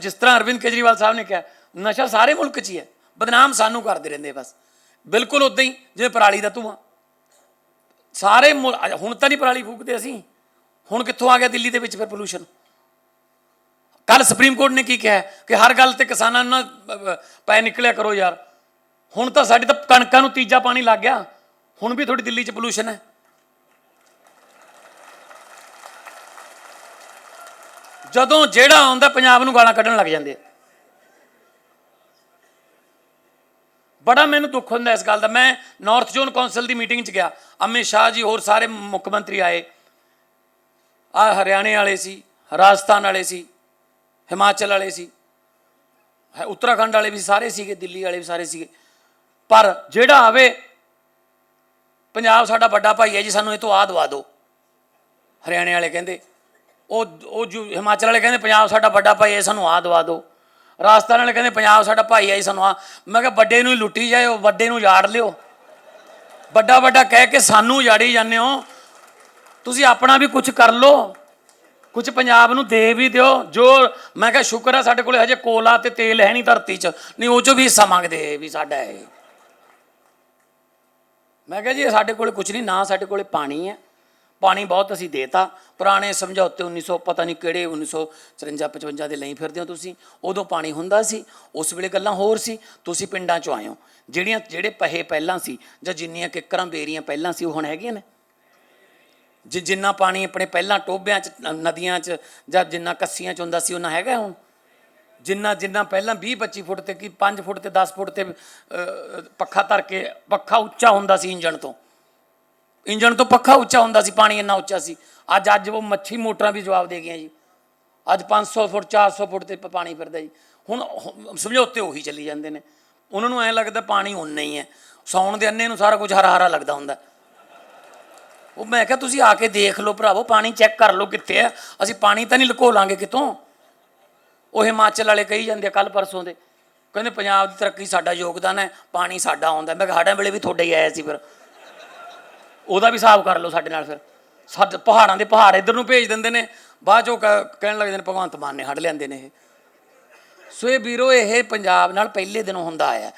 ਜਿਸ ਤਰ੍ਹਾਂ ਅਰਵਿੰਦ ਕੇਜਰੀਵਾਲ ਸਾਹਿਬ ਨੇ ਕਿਹਾ ਨਸ਼ਾ ਸਾਰੇ ਮੁਲਕ 'ਚ ਹੀ ਹੈ। ਬਦਨਾਮ ਸਾਨੂੰ ਕਰਦੇ ਰਹਿੰਦੇ ਬਸ। ਬਿਲਕੁਲ ਉਦਾਂ ਹੀ ਜਿਵੇਂ ਪਰਾਲੀ ਦਾ ਧੂਆਂ। ਸਾਰੇ ਮੁਲ- ਹੁਣ ਤਾਂ ਨਹੀਂ ਪਰਾਲੀ ਫੂਕਦੇ ਅਸੀਂ। ਹੁਣ ਕਿੱਥੋਂ ਆ ਗਿਆ ਦਿੱਲੀ ਦੇ ਵਿੱਚ ਫਿਰ ਪੋਲੂਸ਼ਨ ਕੱਲ ਸੁਪਰੀਮ ਕੋਰਟ ਨੇ ਕੀ ਕਿਹਾ ਕਿ ਹਰ ਗੱਲ ਤੇ ਕਿਸਾਨਾਂ ਨਾਲ ਅਹ, ਪੈ ਨਿਕਲਿਆ ਕਰੋ ਯਾਰ। ਹੁਣ ਤਾਂ ਸਾਡੀ ਤਾਂ ਕਣਕਾਂ ਨੂੰ ਤੀਜਾ ਪਾਣੀ ਲੱਗ ਗਿਆ। ਹੁਣ ਵੀ ਥੋੜੀ ਦਿੱਲੀ 'ਚ ਪੋਲੂਸ਼ਨ ਹੈ। ਜਦੋਂ ਜਿਹੜਾ ਆਉਂਦਾ ਪੰਜਾਬ ਨੂੰ ਗਾਲਾਂ ਕੱਢਣ ਲੱਗ ਜਾਂਦੇ ਬੜਾ ਮੈਨੂੰ ਦੁੱਖ ਹੁੰਦਾ ਇਸ ਗੱਲ ਦਾ। ਮੈਂ ਨਾਰਥ ਜ਼ੋਨ ਕੌਂਸਲ ਦੀ ਮੀਟਿੰਗ 'ਚ ਗਿਆ। ਅਮਿਤ ਸ਼ਾਹ ਜੀ ਹੋਰ ਸਾਰੇ ਮੁੱਖ ਮੰਤਰੀ ਆਏ। ਆ ਹਰਿਆਣੇ ਵਾਲੇ ਸੀ, ਰਾਜਸਥਾਨ ਵਾਲੇ ਸੀ, ਹਿਮਾਚਲ ਵਾਲੇ ਸੀ ਉੱਤਰਾਖੰਡ ਵਾਲੇ ਵੀ ਸਾਰੇ ਸੀਗੇ, ਦਿੱਲੀ ਵਾਲੇ ਵੀ ਸਾਰੇ ਸੀਗੇ। ਪਰ ਜਿਹੜਾ ਆਵੇ, ਪੰਜਾਬ ਸਾਡਾ ਵੱਡਾ ਭਾਈ ਹੈ ਜੀ, ਸਾਨੂੰ ਇਹ ਤੋਂ ਆ ਦਵਾ ਦਿਓ। ਹਰਿਆਣੇ ਵਾਲੇ ਕਹਿੰਦੇ। ਉਹ ਉਹ ਜੋ, ਹਿਮਾਚਲ ਵਾਲੇ ਕਹਿੰਦੇ ਪੰਜਾਬ ਸਾਡਾ ਵੱਡਾ ਭਾਈ ਹੈ, ਸਾਨੂੰ ਆ ਦਵਾ ਦਿਓ। ਰਾਜਸਥਾਨ ਵਾਲੇ ਕਹਿੰਦੇ ਪੰਜਾਬ ਸਾਡਾ ਭਾਈ ਹੈ, ਸਾਨੂੰ ਆ ਮੈਂ ਕਿਹਾ ਵੱਡੇ ਨੂੰ ਹੀ ਲੁੱਟੀ ਜਾਏ ਉਹ ਵੱਡੇ ਨੂੰ ਯਾੜ ਲਿਓ। ਵੱਡਾ ਵੱਡਾ ਕਹਿ ਕੇ ਸਾਨੂੰ ਯਾੜੀ ਜਾਂਦੇ ਹੋ। ਤੁਸੀਂ ਆਪਣਾ ਵੀ ਕੁਝ ਕਰ ਲਓ। ਕੁਝ ਪੰਜਾਬ ਨੂੰ ਦੇ ਵੀ ਦਿਓ। ਜੋ, ਮੈਂ ਕਿਹਾ ਸ਼ੁਕਰ ਹੈ ਸਾਡੇ ਕੋਲੇ ਹਜੇ ਕੋਲਾ ਤੇ ਤੇਲ ਹੈ ਨਹੀਂ ਧਰਤੀ 'ਚ। ਨਹੀਂ, ਉਹ 'ਚੋਂ ਵੀ ਹਿੱਸਾ ਮੰਗਦੇ ਵੀ ਸਾਡਾ ਹੈ ਮੈਂ ਕਿਹਾ ਜੀ ਸਾਡੇ ਕੋਲੇ ਕੁਝ ਨਹੀਂ, ਨਾ ਸਾਡੇ ਕੋਲੇ ਪਾਣੀ ਹੈ। ਪਾਣੀ ਬਹੁਤ ਅਸੀਂ ਦੇਤਾ। ਪੁਰਾਣੇ ਸਮਝੌਤੇ 1900 ਪਤਾ ਨਹੀਂ ਕਿਹੜੇ 1954 55 ਦੇ ਲਈ ਫਿਰਦੇ ਹੋ ਤੁਸੀਂ। ਉਦੋਂ ਪਾਣੀ ਹੁੰਦਾ ਸੀ, ਉਸ ਵੇਲੇ ਗੱਲਾਂ ਹੋਰ ਸੀ। ਤੁਸੀਂ ਪਿੰਡਾਂ 'ਚੋਂ ਆਏ ਹੋ ਜਿਹੜੀਆਂ, ਜਿਹੜੇ ਪਹੇ ਪਹਿਲਾਂ ਸੀ, ਜਾਂ ਜਿੰਨੀਆਂ ਕਿੱਕਰਾਂ ਬੇਰੀਆਂ ਪਹਿਲਾਂ ਸੀ, ਉਹ ਹੁਣ ਹੈਗੀਆਂ ਨੇ? ਜਿ, ਜਿੰਨਾ ਪਾਣੀ ਆਪਣੇ ਪਹਿਲਾਂ ਟੋਬਿਆਂ 'ਚ ਨਦੀਆਂ 'ਚ, ਜਾਂ ਜਿੰਨਾ ਕੱਸੀਆਂ 'ਚ ਹੁੰਦਾ ਸੀ, ਉਹਨਾਂ ਹੈਗਾ ਹੁਣ? ਜਿੰਨਾ ਜਿੰਨਾ ਪਹਿਲਾਂ 20 25 ਫੁੱਟ ਤੇ ਕੀ 5 ਫੁੱਟ ਤੇ 10 ਫੁੱਟ ਤੇ ਪੱਖਾ ਧਰ ਕੇ, ਪੱਖਾ ਉੱਚਾ ਹੁੰਦਾ ਸੀ ਇੰਜਣ ਤੋਂ। ਇੰਜਣ ਤੋਂ ਪੱਖਾ ਉੱਚਾ ਹੁੰਦਾ ਸੀ, ਪਾਣੀ ਇੰਨਾ ਉੱਚਾ ਸੀ। ਅੱਜ ਅੱਜ ਉਹ ਮੱਛੀ ਮੋਟਰਾਂ ਵੀ ਜਵਾਬ ਦੇ ਗਈਆਂ ਜੀ। ਅੱਜ 500 ਫੁੱਟ 400 ਫੁੱਟ ਤੇ ਪ- ਪਾਣੀ ਫਿਰਦਾ ਜੀ। ਹੁਣ ਸਮਝੌਤੇ ਉਹੀ ਚੱਲੀ ਜਾਂਦੇ ਨੇ। ਉਹਨਾਂ ਨੂੰ ਐ ਲੱਗਦਾ ਪਾਣੀ ਉਨਾ ਹੀ ਹੈ। ਸੌਣ ਦੇ ਅੰਨੇ ਨੂੰ ਸਾਰਾ ਕੁਝ ਹਰਾ ਹਰਾ ਲੱਗਦਾ ਹੁੰਦਾ। ਉਹ ਮੈਂ ਕਿਹਾ, ਤੁਸੀਂ ਆ ਕੇ ਦੇਖ ਲਓ ਭਰਾਵੋ, ਪਾਣੀ ਚੈੱਕ ਕਰ ਲਓ ਕਿੱਥੇ ਹੈ। ਅਸੀਂ ਪਾਣੀ ਤਾਂ ਨਹੀਂ ਲਕੋ ਲਾਂਗੇ ਕਿਤੋਂ ਉਹ ਹਿਮਾਚਲ ਵਾਲੇ ਕਹੀ ਜਾਂਦੇ ਕੱਲ ਪਰਸੋਂ ਦੇ। ਕਹਿੰਦੇ, ਪੰਜਾਬ ਦੀ ਤਰੱਕੀ ਸਾਡਾ ਯੋਗਦਾਨ ਹੈ, ਪਾਣੀ ਸਾਡਾ ਆਉਂਦਾ ਮੈਂ ਕਿਹਾ, ਸਾਡਾ ਵੇਲੇ ਵੀ ਤੁਹਾਡੇ ਹੀ ਆਇਆ ਸੀ ਫਿਰ। ਉਹਦਾ ਵੀ ਹਿਸਾਬ ਕਰ ਲਓ ਸਾਡੇ ਨਾਲ ਫਿਰ। ਸਾਡੇ ਪਹਾੜਾਂ ਦੇ ਪਹਾੜ ਇੱਧਰ ਨੂੰ ਭੇਜ ਦਿੰਦੇ ਨੇ, ਬਾਅਦ ਚੋਂ ਕ- ਕਹਿਣ ਲੱਗਦੇ ਨੇ, ਭਗਵੰਤ ਮਾਨ ਨੇ ਹੱਡ ਲੈਂਦੇ ਨੇ ਇਹ। ਸੋ ਇਹ ਵੀਰੋ, ਇਹ ਪੰਜਾਬ ਨਾਲ ਪਹਿਲੇ ਦਿਨੋਂ ਹੁੰਦਾ ਆਇਆ।